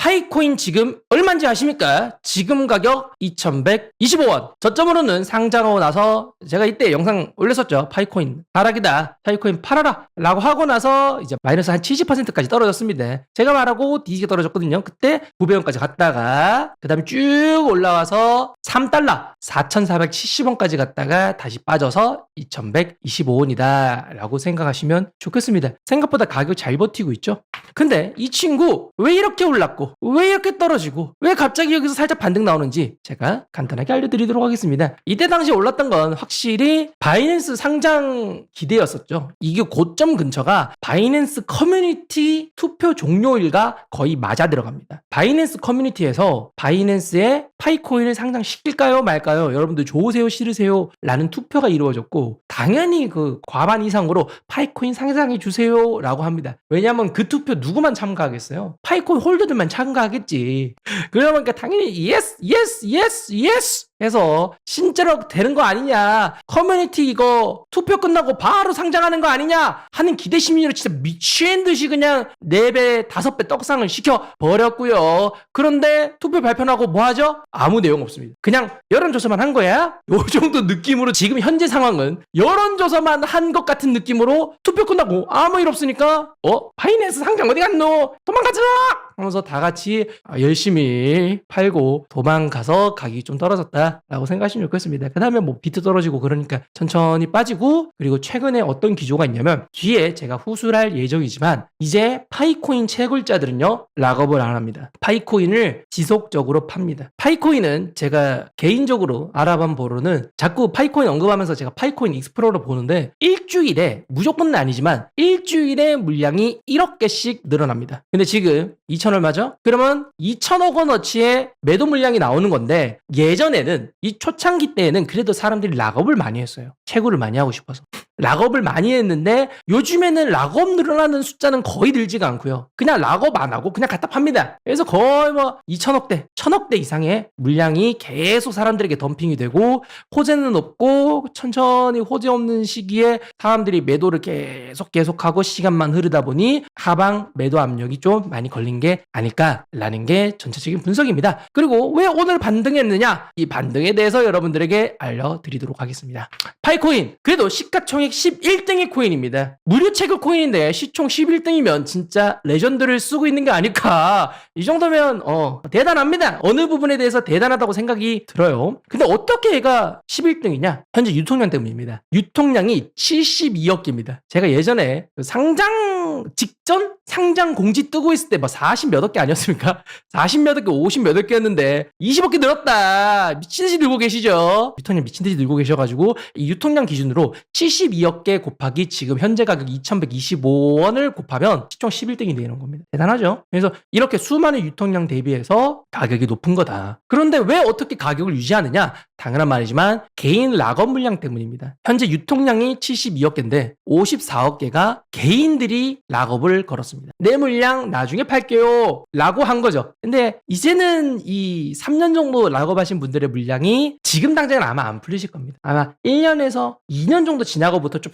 파이코인 지금 얼마인지 아십니까? 지금 가격 2,125원. 저점으로는 상장하고 나서 제가 이때 영상 올렸었죠. 파이코인 하락이다. 파이코인 팔아라. 라고 하고 나서 이제 마이너스 한 70%까지 떨어졌습니다. 제가 말하고 뒤지게 떨어졌거든요. 그때 900원까지 갔다가 그 다음에 쭉 올라와서 3달러 4,470원까지 갔다가 다시 빠져서 2,125원이다. 라고 생각하시면 좋겠습니다. 생각보다 가격 잘 버티고 있죠. 근데 이 친구 왜 이렇게 올랐고 왜 이렇게 떨어지고 왜 갑자기 여기서 살짝 반등 나오는지 제가 간단하게 알려드리도록 하겠습니다. 이때 당시 올랐던 건 확실히 바이낸스 상장 기대였었죠. 이게 고점 근처가 바이낸스 커뮤니티 투표 종료일과 거의 맞아 들어갑니다. 바이낸스 커뮤니티에서 바이낸스에 파이코인을 상장시킬까요 말까요? 여러분들 좋으세요 싫으세요? 라는 투표가 이루어졌고 당연히 그 과반 이상으로 파이코인 상장해 주세요 라고 합니다. 왜냐하면 그 투표 누구만 참가하겠어요? 파이코인 홀더들만 참 가하겠지. 그러니까 당연히 예스 예스 예스 예스 해서 진짜로 되는 거 아니냐 커뮤니티 이거 투표 끝나고 바로 상장하는 거 아니냐 하는 기대 심리로 진짜 미친 듯이 그냥 4배 5배 떡상을 시켜 버렸고요 그런데 투표 발표하고 뭐 하죠? 아무 내용 없습니다 그냥 여론조사만 한 거야 요 정도 느낌으로 지금 현재 상황은 여론조사만 한 것 같은 느낌으로 투표 끝나고 아무 일 없으니까 어? 바이낸스 상장 어디 갔노? 도망가자! 하면서 다 같이 아, 열심히 팔고 도망가서 가격이 좀 떨어졌다 라고 생각하시면 좋겠습니다. 그 다음에 뭐 비트 떨어지고 그러니까 천천히 빠지고 그리고 최근에 어떤 기조가 있냐면 뒤에 제가 후술할 예정이지만 이제 파이코인 채굴자들은요 락업을 안 합니다. 파이코인을 지속적으로 팝니다. 파이코인은 제가 개인적으로 알아본 바로는 자꾸 파이코인 언급하면서 제가 파이코인 익스플로러 보는데 일주일에 무조건은 아니지만 일주일에 물량이 1억 개씩 늘어납니다. 근데 지금 2천 얼마죠? 그러면 2천억 원어치의 매도 물량이 나오는 건데 예전에는 이 초창기 때에는 그래도 사람들이 락업을 많이 했어요. 채굴을 많이 하고 싶어서. 락업을 많이 했는데 요즘에는 락업 늘어나는 숫자는 거의 늘지가 않고요. 그냥 락업 안 하고 그냥 갖다 팝니다. 그래서 거의 뭐 2천억대, 1000억대 이상의 물량이 계속 사람들에게 덤핑이 되고 호재는 없고 천천히 호재 없는 시기에 사람들이 매도를 계속 계속하고 시간만 흐르다 보니 하방 매도 압력이 좀 많이 걸린 게 아닐까라는 게 전체적인 분석입니다. 그리고 왜 오늘 반등했느냐? 이 반등에 대해서 여러분들에게 알려드리도록 하겠습니다. 파이코인 그래도 시가총액 11등의 코인입니다. 무료 체크 코인인데 시총 11등이면 진짜 레전드를 쓰고 있는 게 아닐까. 이 정도면 어 대단합니다. 어느 부분에 대해서 대단하다고 생각이 들어요. 근데 어떻게 얘가 11등이냐? 현재 유통량 때문입니다. 유통량이 72억 개입니다. 제가 예전에 그 상장 직전 상장 공지 뜨고 있을 때뭐40 몇억 개 아니었습니까? 40 몇억 개, 50 몇억 개였는데 20억 개 늘었다. 미친 듯이 늘고 계시죠? 유통량 미친 듯이 늘고 계셔가지고 이 유통량 기준으로 72억 개 곱하기 지금 현재 가격 2,125원을 곱하면 시총 11등이 되는 겁니다. 대단하죠? 그래서 이렇게 수많은 유통량 대비해서 가격이 높은 거다. 그런데 왜 어떻게 가격을 유지하느냐? 당연한 말이지만 개인 락업 물량 때문입니다. 현재 유통량이 72억 개인데 54억 개가 개인들이 락업을 걸었습니다. 내 물량 나중에 팔게요. 라고 한 거죠. 근데 이제는 이 3년 정도 락업하신 분들의 물량이 지금 당장은 아마 안 풀리실 겁니다. 아마 1년에서 2년 정도 지나고 부터 좀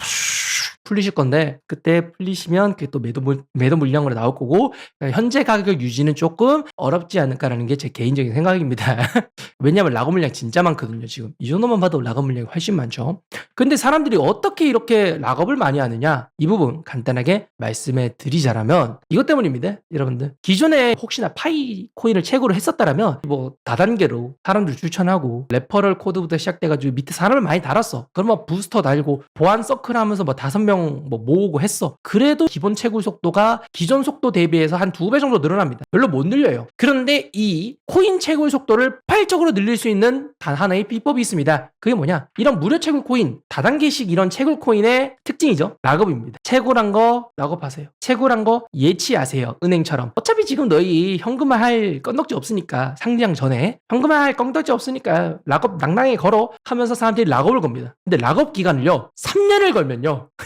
풀리실 건데 그때 풀리시면 그게 또 매도 물, 매도 물량으로 나올 거고 현재 가격 유지는 조금 어렵지 않을까라는 게 제 개인적인 생각입니다. 왜냐하면 락업 물량 진짜 많거든요. 지금 이 정도만 봐도 락업 물량이 훨씬 많죠. 근데 사람들이 어떻게 이렇게 락업을 많이 하느냐 이 부분 간단하게 말씀해 드리자라면 이것 때문입니다. 여러분들 기존에 혹시나 파이 코인을 채굴을 했었다라면 뭐 다단계로 사람들 추천하고 레퍼럴 코드부터 시작돼가지고 밑에 사람을 많이 달았어. 그러면 부스터 달고 보안 서클 하면서 뭐 다섯 명 뭐 모으고 했어. 그래도 기본 채굴 속도가 기존 속도 대비해서 한 두 배 정도 늘어납니다. 별로 못 늘려요. 그런데 이 코인 채굴 속도를 파일적으로 늘릴 수 있는 단 하나의 비법이 있습니다. 그게 뭐냐? 이런 무료 채굴 코인, 다단계식 이런 채굴 코인의 특징이죠. 락업입니다. 채굴한 거 락업하세요. 채굴한 거 예치하세요. 은행처럼. 어차피 지금 너희 현금화할 건덕지 없으니까 상장 전에 현금화할 건덕지 없으니까 락업 낭낭하게 걸어 하면서 사람들이 락업을 겁니다. 근데 락업 기간을요 3년을 걸면요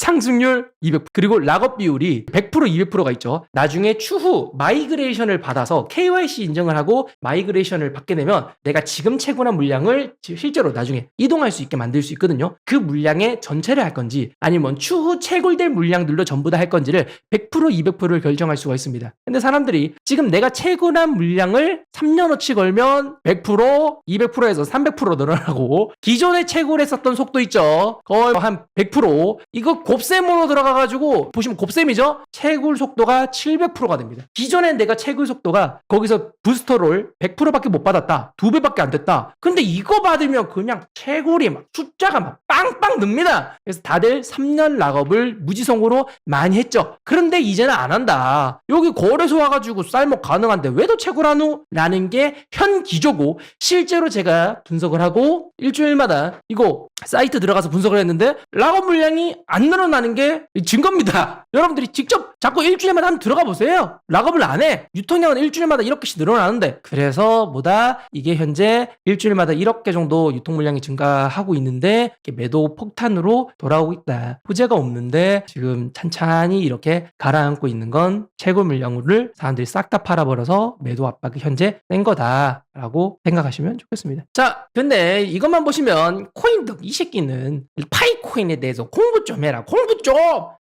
상승률 200 그리고 락업 비율이 100% 200%가 있죠. 나중에 추후 마이그레이션을 받아서 KYC 인정을 하고 마이그레이션을 받게 되면 내가 지금 채굴한 물량을 지- 실제로 나중에 이동할 수 있게 만들 수 있거든요. 그 물량의 전체를 할 건지 아니면 추후 채굴될 물량들로 전부 다 할 건지를 100% 200%를 결정할 수가 있습니다. 근데 사람들이 지금 내가 채굴한 물량을 3년어치 걸면 100% 200%에서 300% 늘어나고 기존에 채굴했었던 속도 있죠. 거의 한 100% 이거 곱셈으로 들어가가지고 보시면 곱셈이죠. 채굴 속도가 700%가 됩니다. 기존에 내가 채굴 속도가 거기서 부스터를 100%밖에 못 받았다. 두 배밖에 안 됐다. 근데 이거 받으면 그냥 채굴이 막 숫자가 막 빵빵 늡니다. 그래서 다들 3년 락업을 무지성으로 많이 했죠. 그런데 이제는 안 한다. 여기 거래소 와가지고 쌀먹 가능한데 왜 더 채굴하노? 라는 게 현 기조고 실제로 제가 분석을 하고 일주일마다 이거 사이트 들어가서 분석을 했는데 락업 물량이 안 늘어 나는 게 증거입니다. 여러분들이 직접 자꾸 일주일마다 한번 들어가 보세요. 락업을 안 해. 유통량은 일주일마다 이렇게씩 늘어나는데 그래서 뭐다 이게 현재 일주일마다 1억 개 정도 유통 물량이 증가하고 있는데 매도 폭탄으로 돌아오고 있다. 부재가 없는데 지금 찬찬히 이렇게 가라앉고 있는 건 채굴 물량을 사람들이 싹 다 팔아버려서 매도 압박이 현재 센 거다 라고 생각하시면 좋겠습니다. 자, 근데 이것만 보시면 코인덕 이 새끼는 파이코인에 대해서 공부 좀 해라. 공부 좀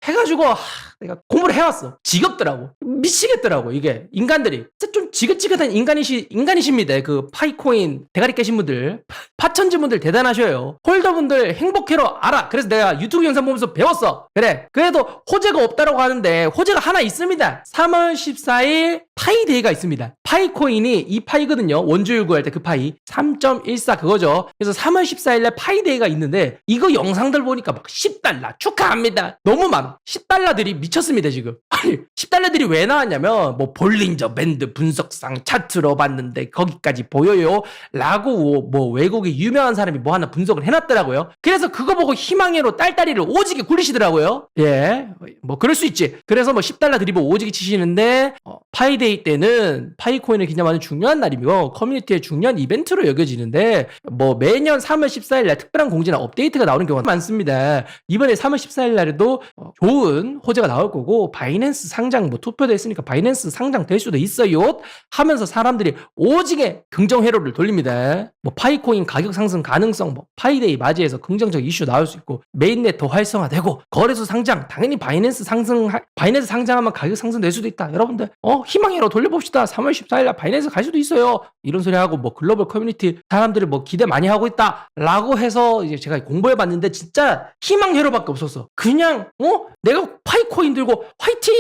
해가지고 하, 내가 공부를 해왔어. 지겹더라고. 미치겠더라고 이게 인간들이 좀 지긋지긋한 인간이시 인간이십니다. 그 파이코인 대가리 깨신 분들 파천지 분들 대단하셔요. 홀더분들 행복해로 알아. 그래서 내가 유튜브 영상 보면서 배웠어. 그래. 그래도 호재가 없다라고 하는데 호재가 하나 있습니다. 3월 14일 파이데이가 있습니다. 파이코인이 이 파이거든요. 원주율 구할 때 그 파이 3.14 그거죠. 그래서 3월 14일에 파이데이가 있는데 이거 영상들 보니까 막 10달러 축하합니다. 너무 많아. 10달러들이 미쳤습니다 지금. 아니 10달러들이 왜 나왔냐면 뭐 볼린저 밴드 분석상 차트로 봤는데 거기까지 보여요. 라고 뭐 외국의 유명한 사람이 뭐 하나 분석을 해놨더라고요. 그래서 그거 보고 희망회로 딸딸이를 오지게 굴리시더라고요. 예, 뭐 그럴 수 있지. 그래서 뭐 10달러 드리고 오지게 치시는데 어, 파이데이 때는 파이코인을 기념하는 중요한 날이고 커뮤니티의 중요한 이벤트로 여겨지는데 뭐 매년 3월 14일 날 특별한 공지나 업데이트가 나오는 경우가 많습니다. 이번에 3월 14일 날에도 어, 좋은 호재가 나올 거고 바이낸스 상장 뭐 투표도 했으니까 바이낸스 상장 될 수도 있어요. 하면서 사람들이 오지게 긍정 회로를 돌립니다. 뭐 파이코인 가격 상승 가능성, 뭐 파이데이 맞이해서 긍정적 이슈 나올 수 있고 메인넷 더 활성화되고 거래소 상장 당연히 바이낸스 상승 바이낸스 상장하면 가격 상승될 수도 있다. 여러분들 어 희망 회로 돌려봅시다. 3월 14일 날 바이낸스 갈 수도 있어요. 이런 소리 하고 뭐 글로벌 커뮤니티 사람들이 뭐 기대 많이 하고 있다라고 해서 이제 제가 공부해 봤는데 진짜 희망 회로밖에 없었어. 그냥 어 내가 파이코인 들고 화이팅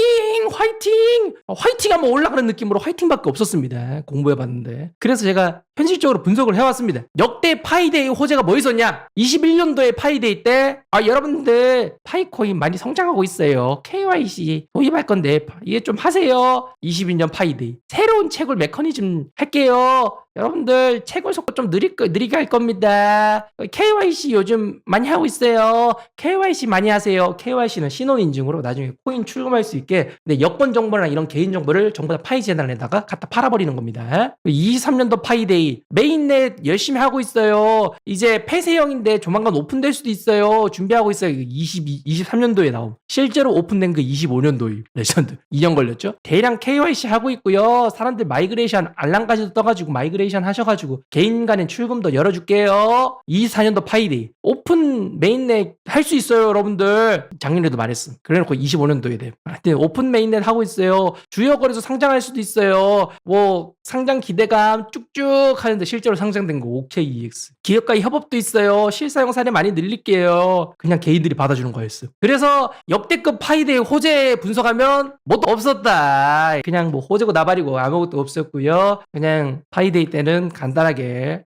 화이팅 어, 화이팅 한번 올라가는 느낌으로 화이팅밖에 없었습니다. 공부해 봤는데 그래서 제가 현실적으로 분석을 해왔습니다. 역대 파이데이 호재가 뭐 있었냐? 21년도에 파이데이 때, 아, 여러분들, 파이코인 많이 성장하고 있어요. KYC 도입할 건데, 이해 좀 하세요. 22년 파이데이. 새로운 채굴 메커니즘 할게요. 여러분들, 채굴 속도 좀 느리, 느리게 할 겁니다. KYC 요즘 많이 하고 있어요. KYC 많이 하세요. KYC는 신원 인증으로 나중에 코인 출금할 수 있게, 근데 여권 정보랑 이런 개인 정보를 전부 다 파이 재단에다가 갖다 팔아버리는 겁니다. 23년도 파이데이. 메인넷 열심히 하고 있어요. 이제 폐쇄형인데 조만간 오픈될 수도 있어요. 준비하고 있어요. 22, 23년도에 나옴. 실제로 오픈된 그 25년도에 레전드. 2년 걸렸죠? 대량 KYC 하고 있고요. 사람들 마이그레이션 알람까지도 떠가지고 마이그레이션 하셔가지고 개인 간의 출금도 열어줄게요. 24년도 파이데이. 오픈 메인넷 할 수 있어요, 여러분들. 작년에도 말했음. 그래놓고 25년도에 돼. 근데 오픈 메인넷 하고 있어요. 주요 거래소 상장할 수도 있어요. 뭐 상장 기대감 쭉쭉 하는데 실제로 상장된 거 옥체 EX. 기업과의 협업도 있어요. 실사용 사례 많이 늘릴게요. 그냥 개인들이 받아주는 거였어. 그래서 역대급 파이데이 호재 분석하면 뭣도 없었다. 그냥 뭐 호재고 나발이고 아무것도 없었고요. 그냥 파이데이 때는 간단하게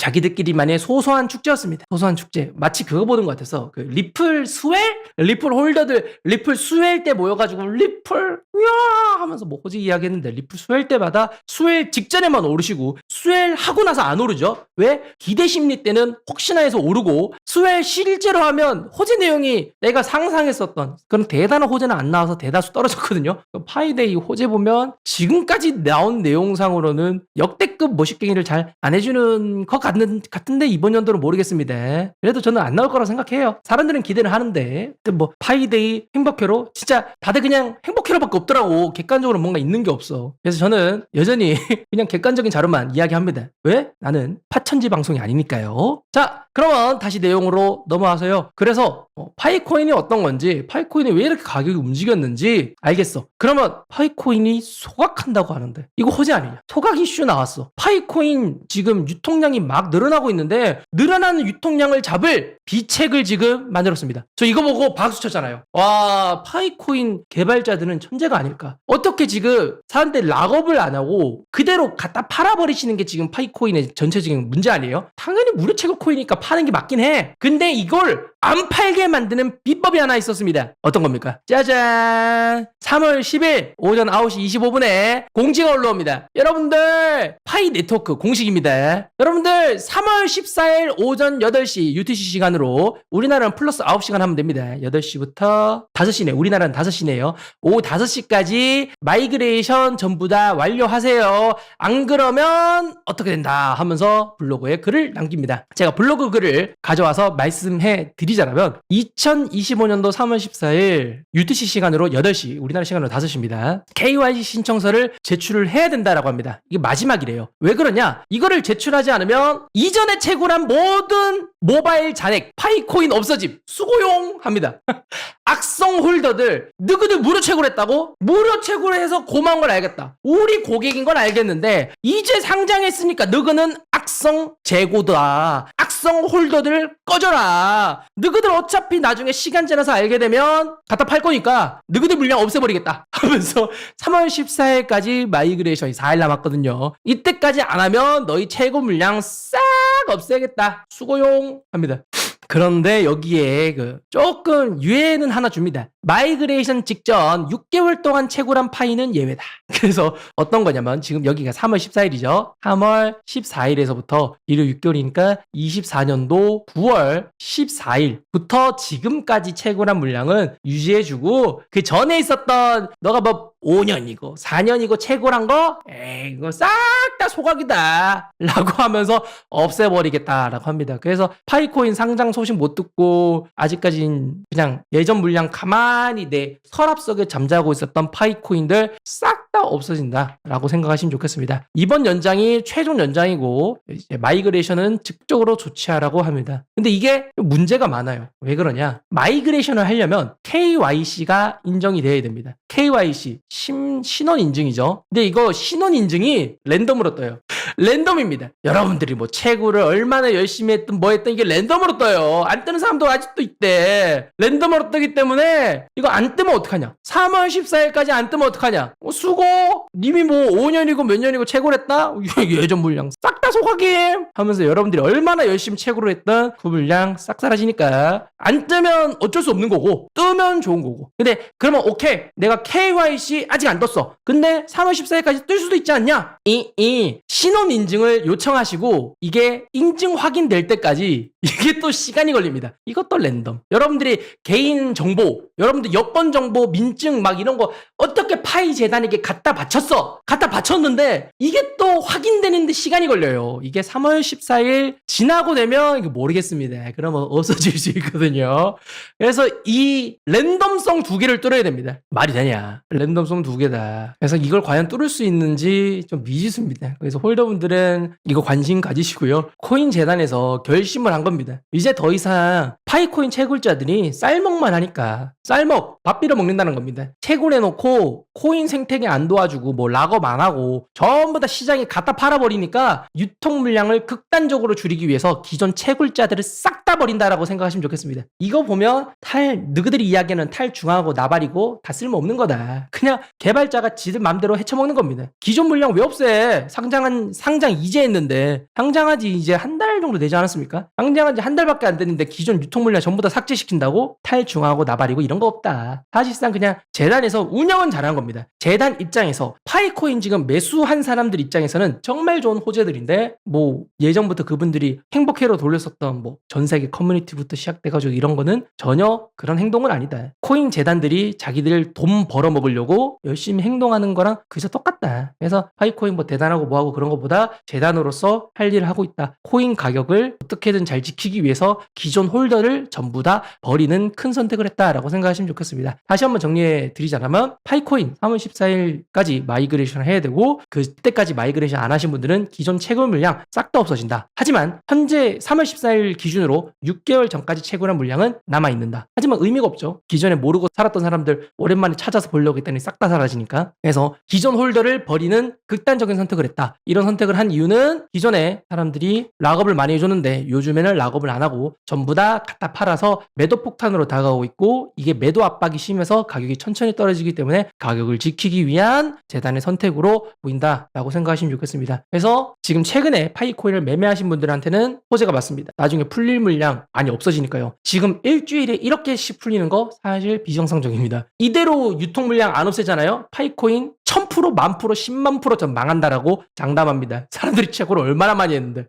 자기들끼리만의 소소한 축제였습니다. 소소한 축제. 마치 그거 보는 것 같아서 그 리플 스웰? 리플 홀더들 리플 스웰 때 모여가지고 리플 야 하면서 뭐 호지 이야기했는데 리플 스웰 때마다 스웰 직전에만 오르시고 스웰 하고 나서 안 오르죠. 왜? 기대 심리 때는 혹시나 해서 오르고 스웰 실제로 하면 호재 내용이 내가 상상했었던 그런 대단한 호재는 안 나와서 대다수 떨어졌거든요. 그 파이데이 호재 보면 지금까지 나온 내용상으로는 역대급 머시갱이를 잘 안 해주는 것 같아요. 같는, 같은데 이번 연도는 모르겠습니다. 그래도 저는 안 나올 거라고 생각해요. 사람들은 기대를 하는데 뭐 파이데이 행복회로 진짜 다들 그냥 행복회로밖에 없더라고. 객관적으로 뭔가 있는 게 없어. 그래서 저는 여전히 그냥 객관적인 자료만 이야기합니다. 왜? 나는 파천지 방송이 아니니까요. 자, 그러면 다시 내용으로 넘어와서요. 그래서 어, 파이코인이 어떤 건지, 파이코인이 왜 이렇게 가격이 움직였는지 알겠어. 그러면 파이코인이 소각한다고 하는데 이거 허재 아니냐? 소각 이슈 나왔어. 파이코인 지금 유통량이 막 늘어나고 있는데 늘어나는 유통량을 잡을 비책을 지금 만들었습니다. 저 이거 보고 박수 쳤잖아요. 와, 파이코인 개발자들은 천재가 아닐까? 어떻게 지금 사람들 락업을 안 하고 그대로 갖다 팔아버리시는 게 지금 파이코인의 전체적인 문제 아니에요? 당연히 무료 채굴 코인이니까 파는 게 맞긴 해. 근데 이걸 안 팔게 만드는 비법이 하나 있었습니다. 어떤 겁니까? 짜잔! 3월 10일 오전 9시 25분에 공지가 올라옵니다. 여러분들, 파이 네트워크 공식입니다. 여러분들, 3월 14일 오전 8시 UTC 시간으로 우리나라는 플러스 9시간 하면 됩니다. 8시부터 5시네. 우리나라는 5시네요. 오후 5시까지 마이그레이션 전부 다 완료하세요. 안 그러면 어떻게 된다 하면서 블로그에 글을 남깁니다. 제가 블로그 글을 가져와서 말씀해 드 리자면 2025년도 3월 14일 UTC 시간으로 8시, 우리나라 시간으로 5시입니다. KYC 신청서를 제출을 해야 된다라고 합니다. 이게 마지막이래요. 왜 그러냐? 이거를 제출하지 않으면 이전에 채굴한 모든 모바일 잔액, 파이코인 없어짐, 수고용 합니다. 악성 홀더들 누구들 무료 채굴했다고? 무료 채굴해서 고마운 걸 알겠다. 우리 고객인 건 알겠는데 이제 상장했으니까 너그는 악성 재고다. 악 성 홀더들 꺼져라. 너희들 어차피 나중에 시간 지나서 알게 되면 갖다 팔 거니까 너희들 물량 없애버리겠다. 하면서 3월 14일까지 마이그레이션이 4일 남았거든요. 이때까지 안 하면 너희 최고 물량 싹 없애겠다. 수고용 합니다. 그런데 여기에 그 조금 유예는 하나 줍니다. 마이그레이션 직전 6개월 동안 채굴한 파이는 예외다. 그래서 어떤 거냐면 지금 여기가 3월 14일이죠. 3월 14일에서부터 이르 6개월이니까 24년도 9월 14일부터 지금까지 채굴한 물량은 유지해주고 그 전에 있었던 너가 뭐 5년이고 4년이고 채굴한 거 에이 이거 싹 다 소각이다 라고 하면서 없애버리겠다라고 합니다. 그래서 파이코인 상장 소식 못 듣고 아직까진 그냥 예전 물량 가만 히 내 서랍 속에 잠자고 있었던 파이코인들 싹 다 없어진다라고 생각하시면 좋겠습니다. 이번 연장이 최종 연장이고 마이그레이션은 즉적으로 조치하라고 합니다. 근데 이게 문제가 많아요. 왜 그러냐? 마이그레이션을 하려면 KYC가 인정이 돼야 됩니다. KYC 신, 신원 인증이죠. 근데 이거 신원 인증이 랜덤으로 떠요. 랜덤입니다. 여러분들이 뭐 채굴을 얼마나 열심히 했든 뭐 했든 이게 랜덤으로 떠요. 안 뜨는 사람도 아직도 있대. 랜덤으로 뜨기 때문에 이거 안 뜨면 어떡하냐? 3월 14일까지 안 뜨면 어떡하냐? 어, 수고! 님이 뭐 5년이고 몇 년이고 채굴 했다? 예전 물량 싹 다 소각임! 하면서 여러분들이 얼마나 열심히 채굴을 했던 그 물량 싹 사라지니까 안 뜨면 어쩔 수 없는 거고 뜨면 좋은 거고 근데 그러면 오케이 내가 KYC 아직 안 떴어 근데 3월 14일까지 뜰 수도 있지 않냐? 이, 이 신원 인증을 요청하시고 이게 인증 확인될 때까지 이게 또 시간이 걸립니다. 이것도 랜덤. 여러분들이 개인 정보, 여러분들 여권 정보, 민증 막 이런 거 어떻게 파이 재단에게 갖다 바쳤어? 갖다 바쳤는데 이게 또 확인되는데 시간이 걸려요. 이게 3월 14일 지나고 되면 이거 모르겠습니다. 그러면 없어질 수 있거든요. 그래서 이 랜덤성 두 개를 뚫어야 됩니다. 말이 되냐? 랜덤성 두 개다. 그래서 이걸 과연 뚫을 수 있는지 좀 미지수입니다. 그래서 홀더분들은 이거 관심 가지시고요. 코인 재단에서 결심을 한 겁니다. 이제 더 이상 파이코인 채굴자들이 쌀먹만 하니까 쌀먹 밥 빌어 먹는다는 겁니다. 채굴해놓고 코인 생태계 안 도와주고 뭐 락업 안 하고 전부 다 시장에 갖다 팔아버리니까 유통 물량을 극단적으로 줄이기 위해서 기존 채굴자들을 싹 다 버린다라고 생각하시면 좋겠습니다. 이거 보면 탈 너희들이 이야기하는 탈중하고 나발이고 다 쓸모없는 거다. 그냥 개발자가 지들 맘대로 헤쳐먹는 겁니다. 기존 물량 왜 없애? 상장한 상장 이제 했는데 상장한 지 이제 한 달 정도 되지 않았습니까? 상장한 지 한 달밖에 안 됐는데 기존 유통 물량 전부 다 삭제시킨다고 탈중하고 나발이고 이런 거 없다. 사실상 그냥 재단에서 운영은 잘한 겁니다. 재단 입 장에서 파이코인 지금 매수한 사람들 입장에서는 정말 좋은 호재들인데 왜뭐 예전부터 그분들이 행복회로 돌렸었던 뭐 전 세계 커뮤니티부터 시작돼가지고 이런 거는 전혀 그런 행동은 아니다. 코인 재단들이 자기들 돈 벌어 먹으려고 열심히 행동하는 거랑 그저 똑같다. 그래서 파이코인 뭐 대단하고 뭐하고 그런 것보다 재단으로서 할 일을 하고 있다. 코인 가격을 어떻게든 잘 지키기 위해서 기존 홀더를 전부 다 버리는 큰 선택을 했다라고 생각하시면 좋겠습니다. 다시 한번 정리해 드리자면 파이코인 3월 14일 까지 마이그레이션을 해야 되고 그때까지 마이그레이션 안 하신 분들은 기존 채굴 물량 싹 다 없어진다. 하지만 현재 3월 14일 기준으로 6개월 전까지 채굴한 물량은 남아 있는다. 하지만 의미가 없죠. 기존에 모르고 살았던 사람들 오랜만에 찾아서 보려고 했더니 싹 다 사라지니까. 그래서 기존 홀더를 버리는 극단적인 선택을 했다. 이런 선택을 한 이유는 기존에 사람들이 락업을 많이 해줬는데 요즘에는 락업을 안 하고 전부 다 갖다 팔아서 매도 폭탄으로 다가오고 있고 이게 매도 압박이 심해서 가격이 천천히 떨어지기 때문에 가격을 지키기 위한 재단의 선택으로 보인다라고 생각하시면 좋겠습니다. 그래서 지금 최근에 파이코인을 매매하신 분들한테는 호재가 맞습니다. 나중에 풀릴 물량 많이 없어지니까요. 지금 일주일에 이렇게씩 풀리는 거 사실 비정상적입니다. 이대로 유통 물량 안 없애잖아요. 파이코인 1000%만 프로 10만 프로 전 망한다라고 장담합니다. 사람들이 채굴을 얼마나 많이 했는데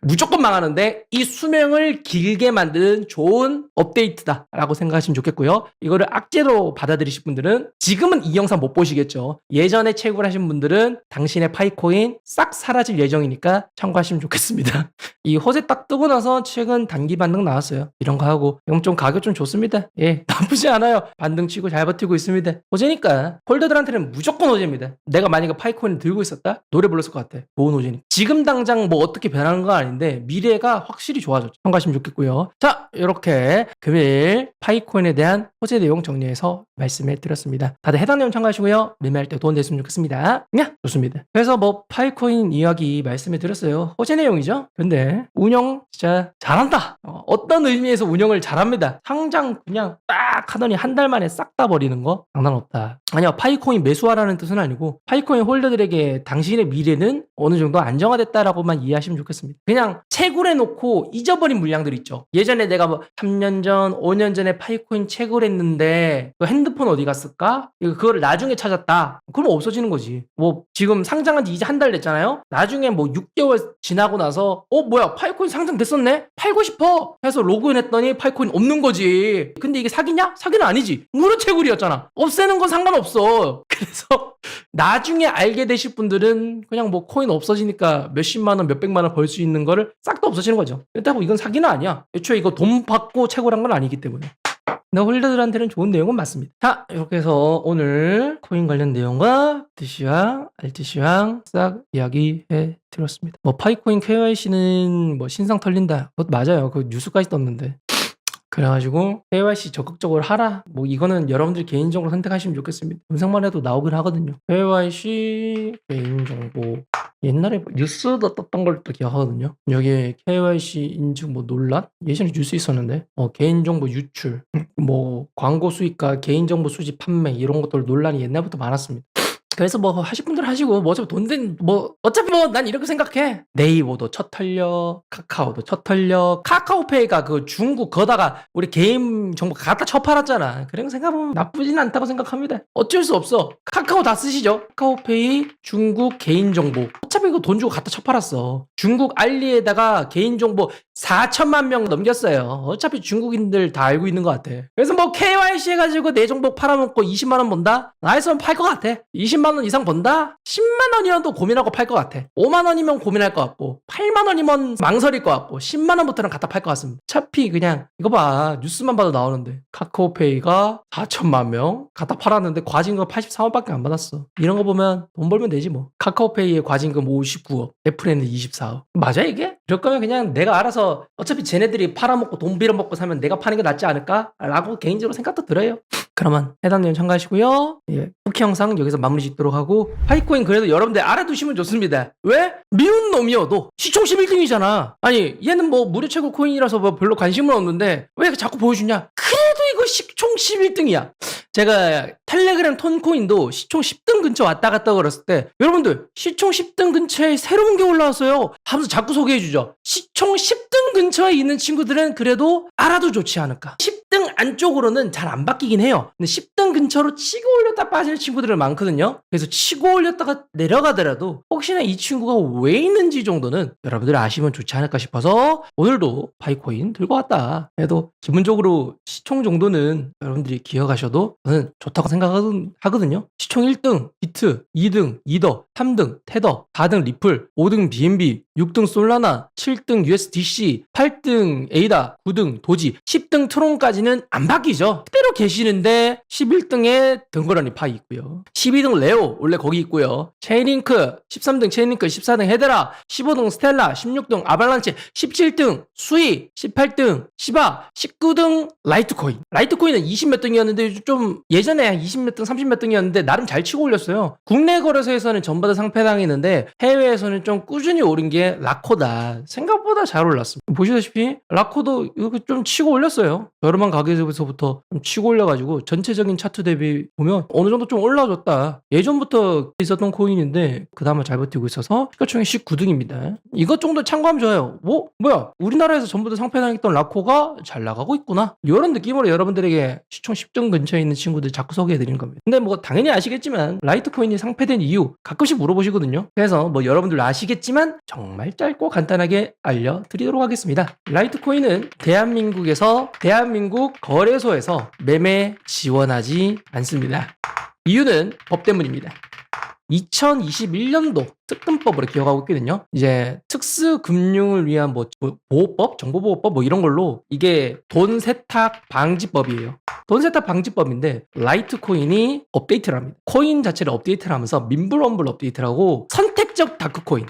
무조건 망하는데 이 수명을 길게 만드는 좋은 업데이트다라고 생각하시면 좋겠고요. 이거를 악재로 받아들이실 분들은 지금은 이 영상 못 보시겠죠. 예전에 채굴 하신 분들은 당신의 파이코인 싹 사라질 예정이니까 참고하시면 좋겠습니다. 이 호재 딱 뜨고 나서 최근 단기 반등 나왔어요. 이런 거 하고 이건 좀 가격 좀 좋습니다. 예, 나쁘지 않아요. 반등 치고 잘 버티고 있습니다. 호재니까 홀더들한테는 무조건 호재입니다. 내가 만약에 파이코인을 들고 있었다? 노래 불렀을 것 같아. 좋은 호재니. 지금 당장 뭐 어떻게 변하는 건 아닌데 미래가 확실히 좋아졌죠. 참고하시면 좋겠고요. 자, 이렇게 금일 파이코인에 대한 호재 내용 정리해서 말씀해 드렸습니다. 다들 해당 내용 참고하시고요. 매매할 때 도움 됐으면 좋겠습니다. 야, 좋습니다. 그래서 뭐 파이코인 이야기 말씀해 드렸어요. 호재 내용이죠. 근데 운영 진짜 잘한다. 어, 어떤 의미에서 운영을 잘합니다. 상장 그냥 딱 하더니 한 달 만에 싹 다 버리는 거 장난 없다. 아니요, 파이코인 매수하라는 뜻은 아니고 파이코인 홀더들에게 당신의 미래는 어느 정도 안정화됐다라고만 이해하시면 좋겠습니다. 그냥 채굴해 놓고 잊어버린 물량들 있죠. 예전에 내가 뭐 3년 전, 5년 전에 파이코인 채굴했는데 그 핸드폰 어디 갔을까? 그거를 나중에 찾았다. 그럼 없어지는 거지. 뭐 지금 상장한 지 이제 한 달 됐잖아요. 나중에 뭐 6개월 지나고 나서 어 뭐야 파이코인 상장됐었네? 팔고 싶어. 해서 로그인했더니 파이코인 없는 거지. 근데 이게 사기냐? 사기는 아니지. 무료 채굴이었잖아. 없애는 건 상관없어. 그래서 나중에 알게 되실 분들은 그냥 뭐 코인 없어지니까 몇십만 원, 몇백만 원 벌 수 있는 거를 싹 다 없어지는 거죠. 그렇다고 이건 사기는 아니야. 애초에 이거 돈 받고 채굴한 건 아니기 때문에. 근데 홀더들한테는 좋은 내용은 맞습니다. 자, 이렇게 해서 오늘 코인 관련 내용과 DC랑 RTC랑 싹 이야기해 드렸습니다. 뭐 파이코인 KYC는 뭐 신상 털린다. 그것도 맞아요. 그 뉴스까지 떴는데. 그래가지고 KYC 적극적으로 하라. 뭐 이거는 여러분들 개인적으로 선택하시면 좋겠습니다. 영상만 해도 나오긴 하거든요. KYC 개인정보 옛날에 뭐 뉴스도 떴던 걸 또 기억하거든요. 여기에 KYC 인증 뭐 논란? 예전에 뉴스 있었는데 어, 개인정보 유출, 뭐 광고 수익과 개인정보 수집 판매 이런 것들 논란이 옛날부터 많았습니다. 그래서 뭐 하실 분들 하시고 뭐 어차피 돈된뭐 어차피 뭐 난 이렇게 생각해. 네이버도 첫 털려 카카오도 첫 털려 카카오페이가 그 중국 거다가 우리 개인 정보 갖다 쳐팔았잖아. 그런 거 생각하면 나쁘진 않다고 생각합니다. 어쩔 수 없어. 카카오 다 쓰시죠. 카카오페이 중국 개인 정보. 어차피 이거 돈 주고 갖다 쳐팔았어. 중국 알리에다가 개인 정보 4천만 명 넘겼어요 어차피 중국인들 다 알고 있는 것 같아 그래서 뭐 KYC 해가지고 내 정보 팔아먹고 20만 원 번다 나였으면 팔것 같아 20만 원 이상 번다? 10만 원이면 고민하고 팔 것 같아. 5만 원이면 고민할 것 같고, 8만 원이면 망설일 것 같고, 10만 원부터는 갖다 팔 것 같습니다. 어차피 그냥 이거 봐 뉴스만 봐도 나오는데 카카오페이가 4천만 명 갖다 팔았는데 과징금 83원밖에 안 받았어. 이런 거 보면 돈 벌면 되지 뭐. 카카오페이의 과징금 59억, 애플에는 24억. 맞아 이게? 이럴 거면 그냥 내가 알아서 어차피 쟤네들이 팔아먹고 돈 빌어먹고 사면 내가 파는 게 낫지 않을까? 라고 개인적으로 생각도 들어요. 그러면 해당 내용 참고하시고요. 예, 후기 영상 여기서 마무리 짓도록 하고 파이코인 그래도 여러분들 알아두시면 좋습니다. 왜? 미운 놈이어도 시총 11등이잖아. 아니 얘는 뭐 무료 채굴 코인이라서 뭐 별로 관심은 없는데 왜 자꾸 보여주냐? 그래도 이거 시총 11등이야. 제가 텔레그램 톤코인도 시총 10등 근처 왔다 갔다 그랬을 때 여러분들 시총 10등 근처에 새로운 게 올라왔어요 하면서 자꾸 소개해 주죠 시총 10등 근처에 있는 친구들은 그래도 알아도 좋지 않을까 10등 10등 안쪽으로는 잘 안 바뀌긴 해요. 근데 10등 근처로 치고 올렸다 빠질 친구들은 많거든요. 그래서 치고 올렸다가 내려가더라도 혹시나 이 친구가 왜 있는지 정도는 여러분들 아시면 좋지 않을까 싶어서 오늘도 파이코인 들고 왔다. 그래도 기본적으로 시총 정도는 여러분들이 기억하셔도 저는 좋다고 생각하거든요. 시총 1등 비트, 2등 이더, 3등 테더, 4등 리플, 5등 BNB, 6등 솔라나, 7등 USDC, 8등 에이다, 9등 도지, 10등 트론까지는 안 바뀌죠. 그대로 계시는데 11등에 등거라니 파이 있고요. 12등 레오 원래 거기 있고요. 체인링크, 13등 체인링크, 14등 헤드라, 15등 스텔라, 16등 아발란체, 17등 수이, 18등 시바, 19등 라이트코인. 라이트코인은 20몇 등이었는데 좀 예전에 20몇 등, 30몇 등이었는데 나름 잘 치고 올렸어요. 국내 거래소에서는 전부 다 상패당했는데 해외에서는 좀 꾸준히 오른 게 라코다. 생각보다 잘 올랐습니다. 보시다시피 라코도 이렇게 좀 치고 올렸어요. 저렴한 가격에서부터 좀 치고 올려가지고 전체적인 차트 대비 보면 어느 정도 좀 올라줬다. 예전부터 있었던 코인인데 그 다음에 잘 버티고 있어서 시가총액 19등입니다. 이것 정도 참고하면 좋아요. 뭐 뭐야 우리나라에서 전부 다 상패당했던 라코가 잘 나가고 있구나. 이런 느낌으로 여러분들에게 시총 10등 근처에 있는 친구들 자꾸 소개해 드리는 겁니다. 근데 뭐 당연히 아시겠지만 라이트 코인이 상패된 이유 가끔씩 물어보시거든요. 그래서 뭐 여러분들 아시겠지만 정말 짧고 간단하게 알려드리도록 하겠습니다. 라이트 코인은 대한민국에서 대한민국 거래소에서 매매 지원하지 않습니다. 이유는 법 때문입니다. 2021년도 특근법으로 기억하고 있거든요. 이제 특수금융을 위한 뭐, 뭐 보호법, 정보보호법 뭐 이런 걸로 이게 돈 세탁 방지법이에요. 돈 세탁 방지법인데 라이트 코인이 업데이트를 합니다. 코인 자체를 업데이트를 하면서 민불원불 업데이트를 하고 선택적 다크코인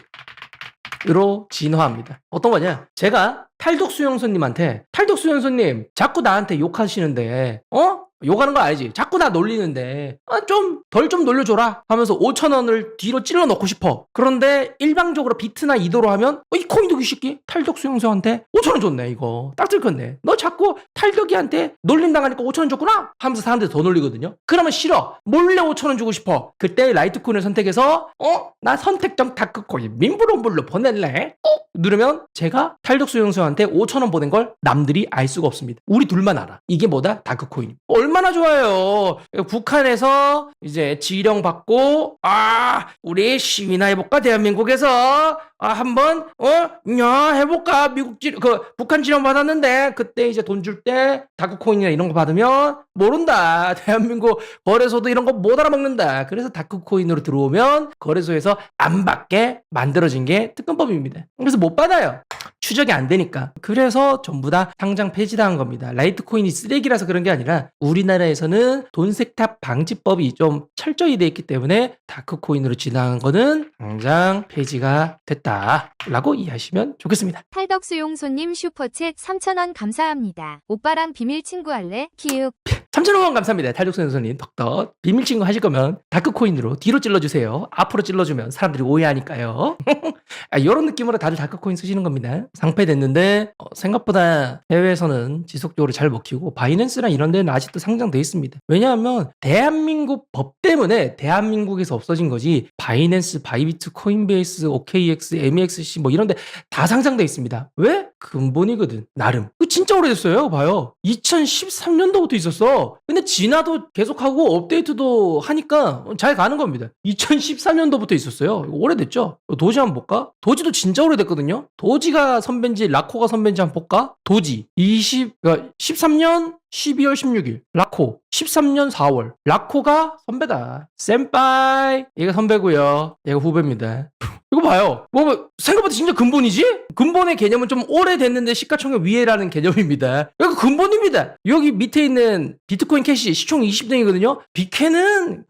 으로 진화합니다. 어떤 거냐? 제가 탈덕 수용소님한테 탈덕 수용소님 자꾸 나한테 욕하시는데 어? 욕하는 거 알지? 자꾸 나 놀리는데 아, 좀덜 좀 놀려줘라 하면서 5천 원을 뒤로 찔러 넣고 싶어. 그런데 일방적으로 비트나 이도로 하면 어, 이 코인 도기 쉽기 탈덕 수용소한테 5천 원 줬네 이거 딱 들켰네. 너 자꾸 탈덕이한테 놀림 당하니까 5천 원 줬구나 하면서 사람들 더 놀리거든요. 그러면 싫어. 몰래 5천 원 주고 싶어. 그때 라이트코인을 선택해서 어? 나 선택적 다크코인 민불원불로 보낼래? 꼭 누르면 제가 탈덕 수용소한테 5천 원 보낸 걸 남들이 알 수가 없습니다. 우리 둘만 알아. 이게 뭐다? 다크코인. 얼마 나 좋아요. 북한에서 이제 지령 받고 아 우리 시위나 해볼까 대한민국에서 아 한번 어야 해볼까 미국 지그 북한 지령 받았는데 그때 이제 돈 줄 때 다크코인이나 이런 거 받으면 모른다. 대한민국 거래소도 이런 거 못 알아먹는다. 그래서 다크코인으로 들어오면 거래소에서 안 받게 만들어진 게 특검법입니다. 그래서 못 받아요. 추적이 안 되니까. 그래서 전부 다 상장 폐지당한 겁니다. 라이트코인이 쓰레기라서 그런 게 아니라 우리나라에서는 돈 세탁 방지법이 좀 철저히 돼 있기 때문에 다크코인으로 진화한 거는 당장 폐지가 됐다라고 이해하시면 좋겠습니다. 탈덕 수용소님 슈퍼챗 3,000원 감사합니다. 오빠랑 비밀 친구 할래? 키읔. 3,000원 감사합니다. 탈덕선 선님 덕덕. 비밀 친구 하실 거면 다크코인으로 뒤로 찔러주세요. 앞으로 찔러주면 사람들이 오해하니까요. 아, 이런 느낌으로 다들 다크코인 쓰시는 겁니다. 상패됐는데 어, 생각보다 해외에서는 지속적으로 잘 먹히고 바이낸스나 이런 데는 아직도 상장돼 있습니다. 왜냐하면 대한민국 법 때문에 대한민국에서 없어진 거지 바이낸스, 바이비트, 코인베이스, OKX, MEXC 뭐 이런 데 다 상장돼 있습니다. 왜? 근본이거든. 나름. 그 진짜 오래됐어요. 봐요. 2013년도부터 있었어. 근데 진화도 계속하고 업데이트도 하니까 잘 가는 겁니다. 2013년도부터 있었어요. 오래됐죠? 도지 한번 볼까? 도지도 진짜 오래됐거든요. 도지가 선배인지 라코가 선배인지 한번 볼까? 도지 20 그러니까 13년 12월 16일 라코 13년 4월 라코가 선배다. 센빠이 얘가 선배고요. 얘가 후배입니다. 이거 봐요. 뭐 생각보다 진짜 근본이지? 근본의 개념은 좀 오래됐는데 시가총액 위에라는 개념입니다. 이거 근본입니다. 여기 밑에 있는 비트코인 캐시 시총 20등이거든요. 비캐는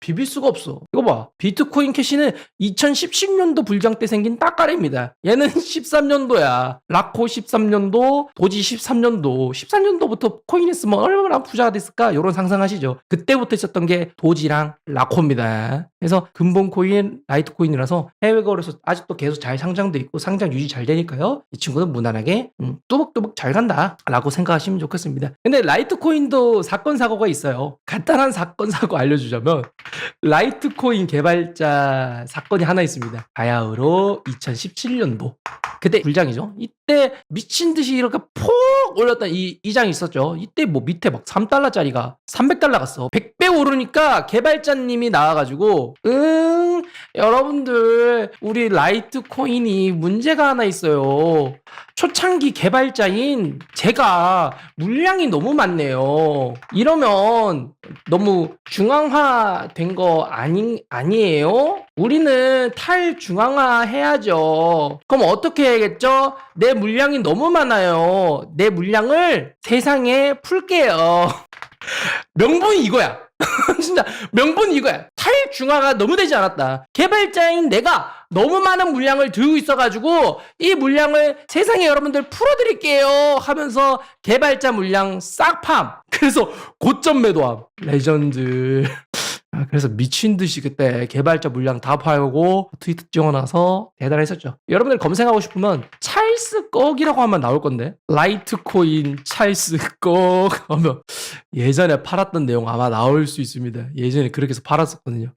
비빌 수가 없어. 이거 봐. 비트코인 캐시는 2017년도 불장 때 생긴 따까리입니다. 얘는 13년도야. 라코 13년도, 도지 13년도. 13년도부터 코인 했으면 얼마나 부자가 됐을까? 이런 상상하시죠. 그때부터 있었던 게 도지랑 라코입니다. 그래서 근본 코인, 라이트 코인이라서 해외 거래소 아직도 계속 잘 상장돼 있고 상장 유지 잘 되니까요. 이 친구는 무난하게 음, 뚜벅뚜벅 잘 간다라고 생각하시면 좋겠습니다. 근데 라이트 코인도 사건 사고가 있어요. 간단한 사건 사고 알려주자면 라이트 코인 개발자 사건이 하나 있습니다. 바야흐로 2017년도 그때 불장이죠. 이때 미친 듯이 이렇게 폭 올렸던 이, 이 장이 있었죠. 이때 뭐 밑에 막 3달러짜리가 300달러 갔어. 100배 오르니까 개발자님이 나와가지고, 응, 여러분들, 우리 라이트 코인이 문제가 하나 있어요. 초창기 개발자인 제가 물량이 너무 많네요. 이러면 너무 중앙화된 거 아니, 아니에요? 우리는 탈중앙화 해야죠. 그럼 어떻게 해야겠죠? 내 물량이 너무 많아요. 내 물량을 세상에 풀게요. 명분이 이거야. 진짜 명분이 이거야. 탈중화가 너무 되지 않았다. 개발자인 내가 너무 많은 물량을 들고 있어가지고 이 물량을 세상에 여러분들 풀어드릴게요 하면서 개발자 물량 싹 팜. 그래서 고점 매도함. 레전드. 아, 그래서 미친 듯이 그때 개발자 물량 다 팔고 트위터 찍어놔서 대단했었죠. 여러분들 검색하고 싶으면 찰스 꺽이라고 하면 나올 건데 라이트코인 찰스 꺽 하면 예전에 팔았던 내용 아마 나올 수 있습니다. 예전에 그렇게 해서 팔았었거든요.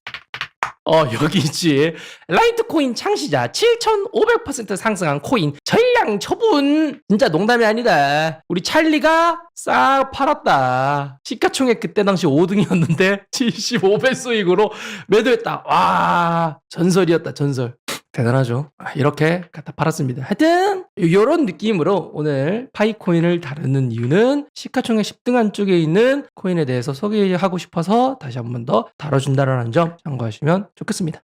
어, 여기 있지. 라이트코인 창시자 7,500% 상승한 코인 전량 처분. 진짜 농담이 아니다. 우리 찰리가 싹 팔았다. 시가총액 그때 당시 5등이었는데 75배 수익으로 매도했다. 와, 전설이었다, 전설. 대단하죠. 아, 이렇게 갖다 팔았습니다. 하여튼 이런 느낌으로 오늘 파이코인을 다루는 이유는 시가총액 10등한 쪽에 있는 코인에 대해서 소개하고 싶어서 다시 한 번 더 다뤄준다는 점 참고하시면 좋겠습니다.